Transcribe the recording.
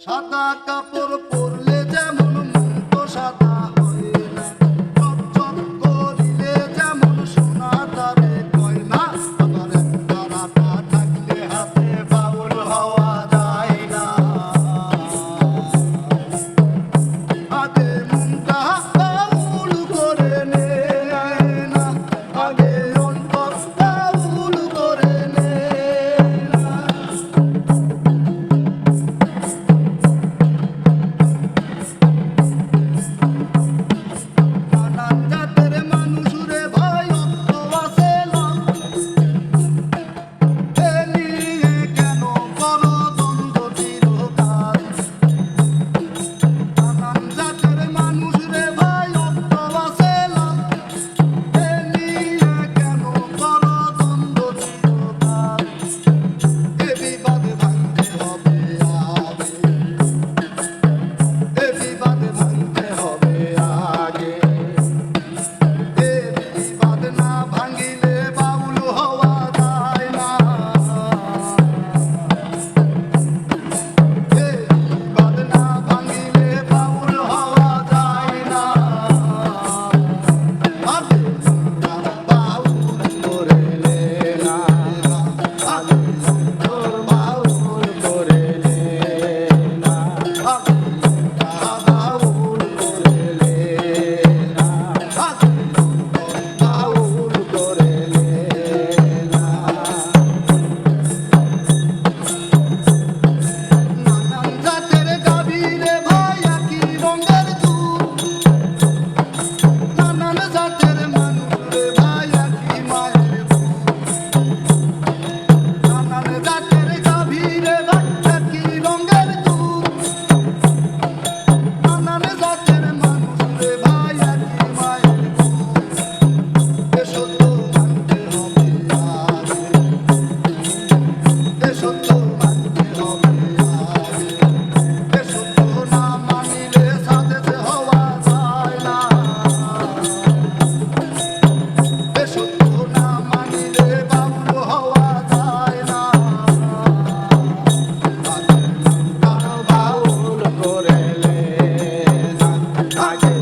সাদা কাপড় পরলে যেমন মন তো সাদা charge.